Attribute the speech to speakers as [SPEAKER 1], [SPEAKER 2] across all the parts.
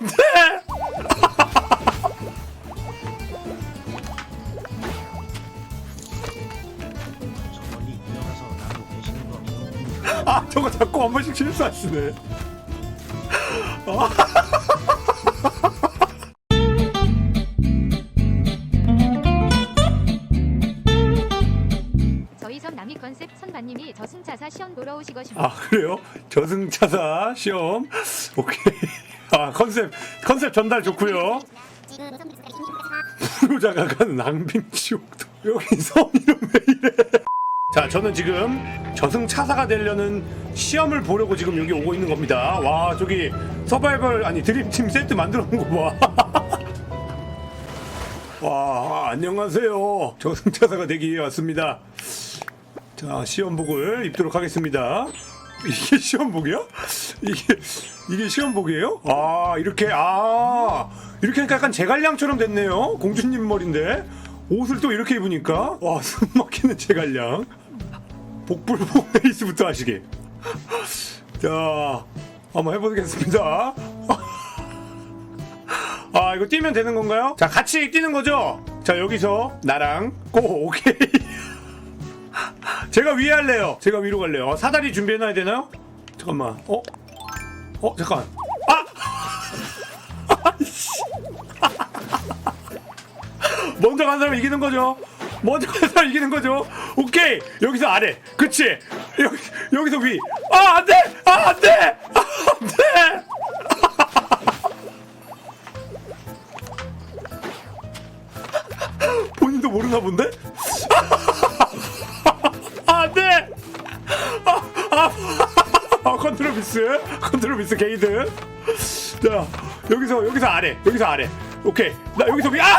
[SPEAKER 1] 돼!
[SPEAKER 2] 저 멀리 뛰어가서 나도 계시는 거 배우고
[SPEAKER 1] 아 저거 자꾸 한 번씩 실수하시네.
[SPEAKER 3] 저희 섬 남이 컨셉 선반님이 저승차사 시험 보러 오시고
[SPEAKER 1] 싶아 그래요? 저승차사 시험 오케이. 아 컨셉 컨셉 전달 좋고요. 프로자가 가는 낭빙지옥도 여기 섬 이름 왜 이래? 자 저는 지금 저승차사가 되려는 시험을 보려고 지금 여기 오고 있는 겁니다. 와 저기 서바이벌 아니 드림팀 세트 만들어 놓은 거 봐. 와 안녕하세요. 저승차사가 되기 위해 왔습니다. 자 시험복을 입도록 하겠습니다. 이게 시험복이야? 이게 이게 시험복이에요? 아 이렇게 아 이렇게 하니까 약간 제갈량처럼 됐네요. 공주님 머리인데 옷을 또 이렇게 입으니까 와 숨막히는 제갈량. 복불복 레이스부터 하시게. 자 한번 해보겠습니다. 아 이거 뛰면 되는 건가요? 자 같이 뛰는 거죠? 자 여기서 나랑 고 오케이. 제가 위에 할래요. 제가 위로 갈래요. 어, 사다리 준비해놔야 되나요? 잠깐만. 어? 어 잠깐. 아! 먼저 간 사람 이기는 거죠. 먼저 간 사람 이기는 거죠. 오케이. 여기서 아래. 그치. 여기 여기서 위. 아 안돼. 아 안돼. 아 안돼. 본인도 모르나 본데? 컨트롤 미스. 컨트롤 미스 게이드. 자, 여기서, 여기서 아래. 여기서 아래. 오케이. 나 여기서 위, 아!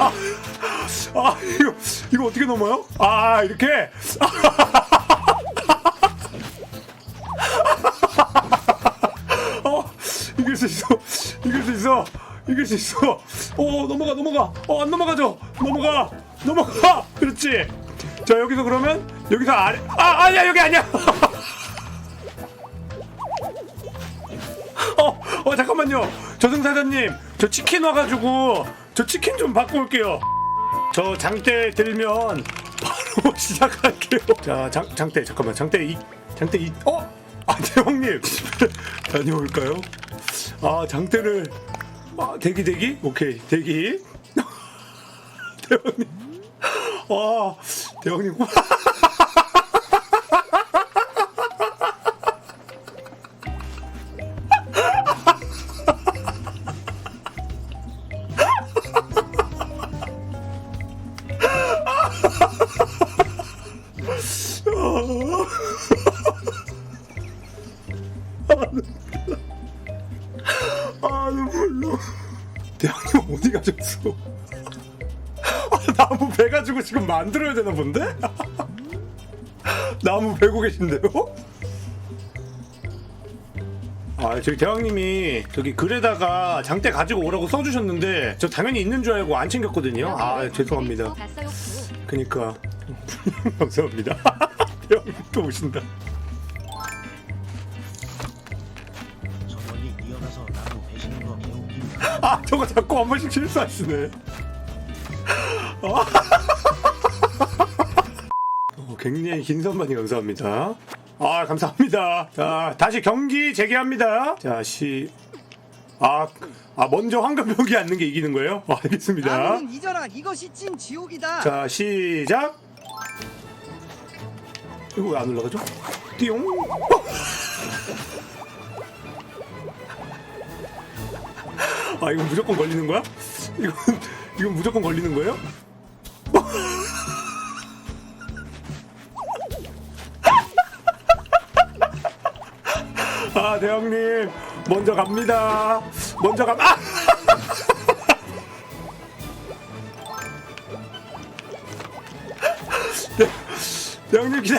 [SPEAKER 1] 아, 아, 이거, 이거 어떻게 넘어요? 아, 이렇게? 어, 이길 수 있어. 이길 수 있어. 이길 수 있어. 어, 넘어가, 넘어가. 어, 안 넘어가죠. 넘어가. 넘어가. 그렇지. 자, 여기서 그러면 여기서 아래. 아, 아니야, 여기 아니야. 어, 어, 잠깐만요. 저승사자님, 저 치킨 와가지고 저 치킨 좀 받고 올게요. 저 장대 들면 바로 시작할게요. 자, 장, 장대 잠깐만. 장대 이 장대 이 어? 아, 대왕님 다녀올까요? 아, 장대를 아, 대기 대기? 오케이. 대기. 대왕님. 아, 대왕님. 만들어야 되나 본데? 나무 베고 계신데요? 아, 저기 대왕님이 저기 글에다가 장대 가지고 오라고 써주셨는데 저 당연히 있는 줄 알고 안 챙겼거든요. 아, 죄송합니다. 그니까 감사합니다. 대왕님 또 오신다.
[SPEAKER 2] 저 나도 거
[SPEAKER 1] 아, 저거 자꾸 한 번씩 실수하시네. 어, 어, 굉장히 긴 선반이 감사합니다. 아, 감사합니다. 자, 다시 경기 재개합니다. 자, 시. 아, 아 먼저 황금벽이 앉는 게 이기는 거예요? 아, 알겠습니다.
[SPEAKER 4] 나는 잊어라 이것이 찐 지옥이다
[SPEAKER 1] 자, 시작. 이거 왜 안 올라가죠? 띠용. 어! 아, 이건 무조건 걸리는 거야? 이건 이건 무조건 걸리는 거예요? 대형님 먼저 갑니다. 먼저 가. 아! 대형님 기다.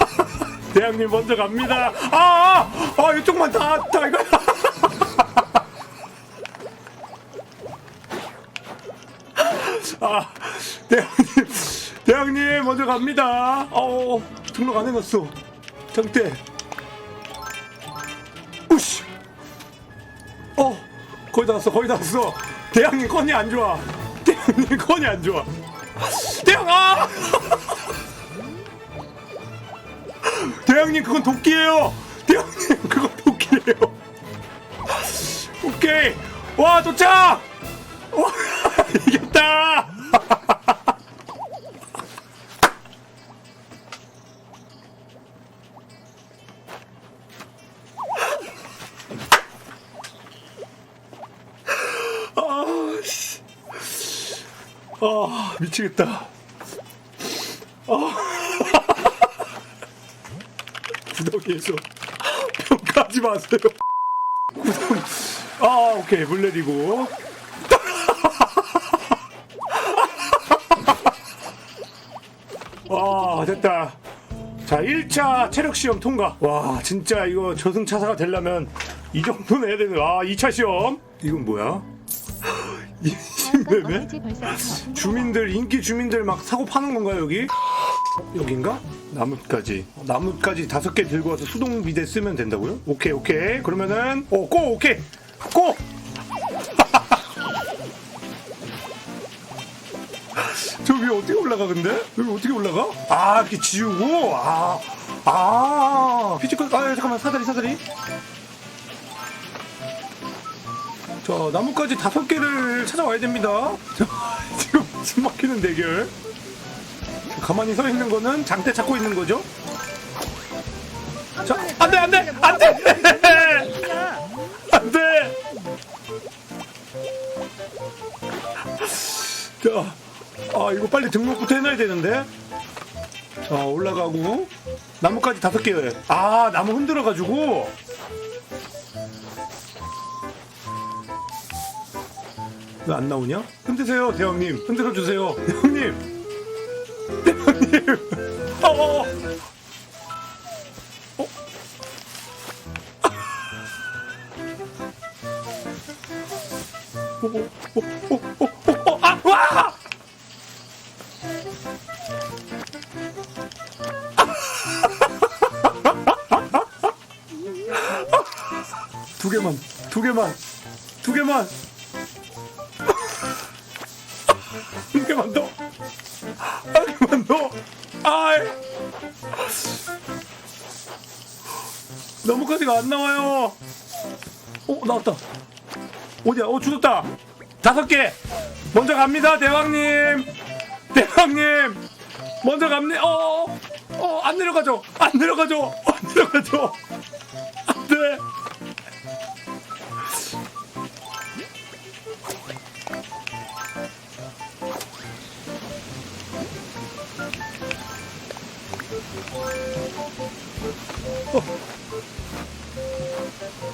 [SPEAKER 1] 대형님 먼저 갑니다. 아, 아, 아 이쪽만 다, 다 이거. 아, 대형님, 대형님 먼저 갑니다. 어, 등록 안 해놨어. 장대. 어, 거의 다 왔어, 거의 다 왔어. 대왕님 건이 안 좋아. 대왕님 건이 안 좋아. 대왕, 아! 대왕님, 그건 도끼예요. 대왕님, 그건 도끼예요. 오케이. 와, 도착! 와, 이겼다! 아, 미치겠다. 아. 구덩이에서 평가하지 마세요. 구덩이. 아, 오케이. 물 내리고. 와, 됐다. 자, 1차 체력 시험 통과. 와, 진짜 이거 저승차사가 되려면 이 정도는 해야 되는. 아, 2차 시험. 이건 뭐야? 인신매매? 주민들 인기 주민들 막 사고 파는 건가요 여기? 여긴가? 나뭇가지 나뭇가지 다섯 개 들고 와서 수동 비대 쓰면 된다고요? 오케이 오케이 그러면은 오고 오케이 고! 저 위에 어떻게 올라가 근데? 여기 어떻게 올라가? 아 이렇게 지우고 아 아, 피지컬, 아, 잠깐만, 사다리, 사다리. 자, 나뭇가지 다섯 개를 찾아와야 됩니다. 자, 지금 숨 막히는 대결. 가만히 서 있는 거는 장대 찾고 있는 거죠? 자, 안 돼, 안 돼, 안 돼! 안 돼! 자, 아, 이거 빨리 등록부터 해놔야 되는데. 자, 올라가고. 나뭇가지 다섯 개. 아, 나무 흔들어가지고. 왜 안 나오냐? 흔드세요, 대왕님. 흔들어 주세요. 대왕님. 대왕님. 어, 어. 어. 어. 어, 어, 어, 어, 어, 어, 아, 와! 두 개만, 두 개만, 두 개만. 한 개만 더. 한 개만 더. 아이. 나뭇가지가 안 나와요. 어, 나왔다. 어디야? 어, 죽었다. 다섯 개. 먼저 갑니다, 대왕님. 대왕님. 먼저 갑니다. 어, 어, 어, 안 내려가죠. 안 내려가죠. 안 내려가죠. 안 돼.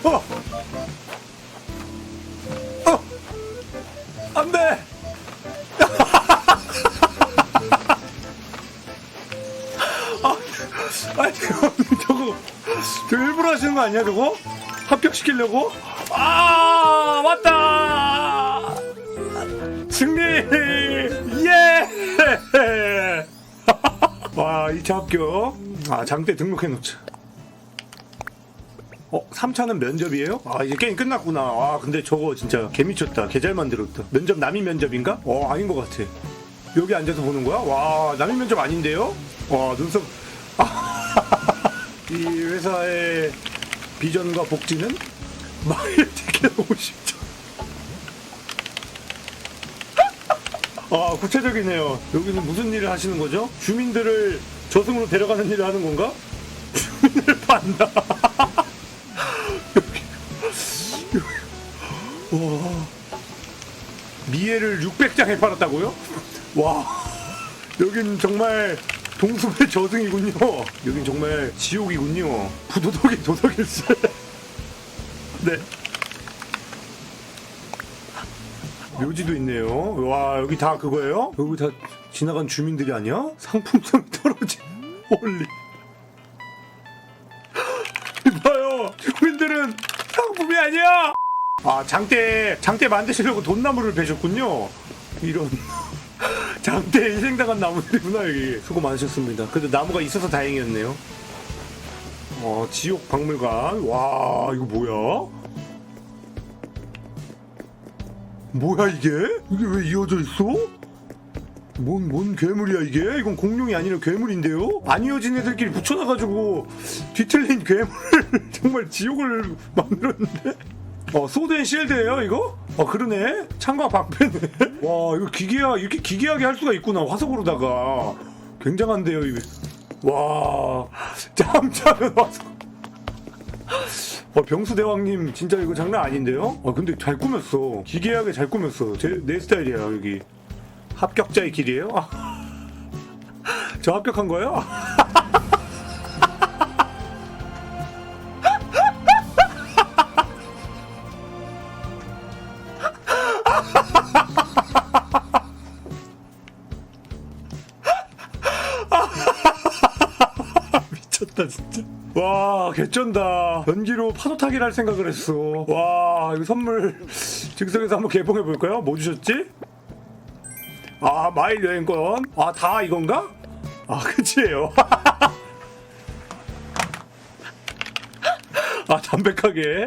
[SPEAKER 1] 어! 어! 안 돼! 아, 아니, 저거, 저 일부러 하시는 거 아니야, 저거? 합격시키려고? 아, 왔다! 승리! 예! 와, 2차 합격. 아, 장대 등록해놓자. 어, 3차는 면접이에요? 아, 이제 게임 끝났구나. 아, 근데 저거 진짜 개미쳤다. 개 잘 만들었다. 면접 남이 면접인가? 어, 아닌 것 같아. 여기 앉아서 보는 거야? 와, 남이 면접 아닌데요? 와, 눈썹. 이 회사의 비전과 복지는 마일 티켓 50점. 아, 구체적이네요. 여기는 무슨 일을 하시는 거죠? 주민들을 저승으로 데려가는 일을 하는 건가? 주민을 판다. 와 미애를 600장에 팔았다고요? 와 여긴 정말 동숲의 저승이군요 여긴 정말 지옥이군요 부도덕이 도덕일세 네 묘지도 있네요. 와 여기 다 그거예요? 여기 다 지나간 주민들이 아니야? 상품성 떨어진 홀리. 봐요. 주민들은 상품이 아니야! 아 장대 장대 만드시려고 돈나무를 베셨군요. 이런. 장대에 희생당한 나무들이구나 여기. 수고 많으셨습니다. 그래도 나무가 있어서 다행이었네요. 어, 지옥 박물관. 와, 이거 뭐야? 뭐야 이게? 이게 왜 이어져 있어? 뭔, 뭔 괴물이야 이게? 이건 공룡이 아니라 괴물인데요? 안 이어진 애들끼리 붙여놔가지고 뒤틀린 괴물을 정말 지옥을 만들었는데? 어, 소드 앤 실드예요 이거? 어 그러네 창과 방패네 와 이거 기괴하 이렇게 기괴하게 할 수가 있구나 화석으로다가 굉장한데요 이거 와 짬짜면 화석 어, 병수 대왕님 진짜 이거 장난 아닌데요? 아 근데 잘 꾸몄어 기괴하게 잘 꾸몄어 제, 내 스타일이야 여기 합격자의 길이에요? 아, 저 합격한 거예요? 와 개쩐다 연기로 파도 타기를 할 생각을 했어 와 이거 선물 즉석에서 한번 개봉해 볼까요? 뭐 주셨지? 아 마일 여행권 아 다 이건가? 아 그치예요 아 담백하게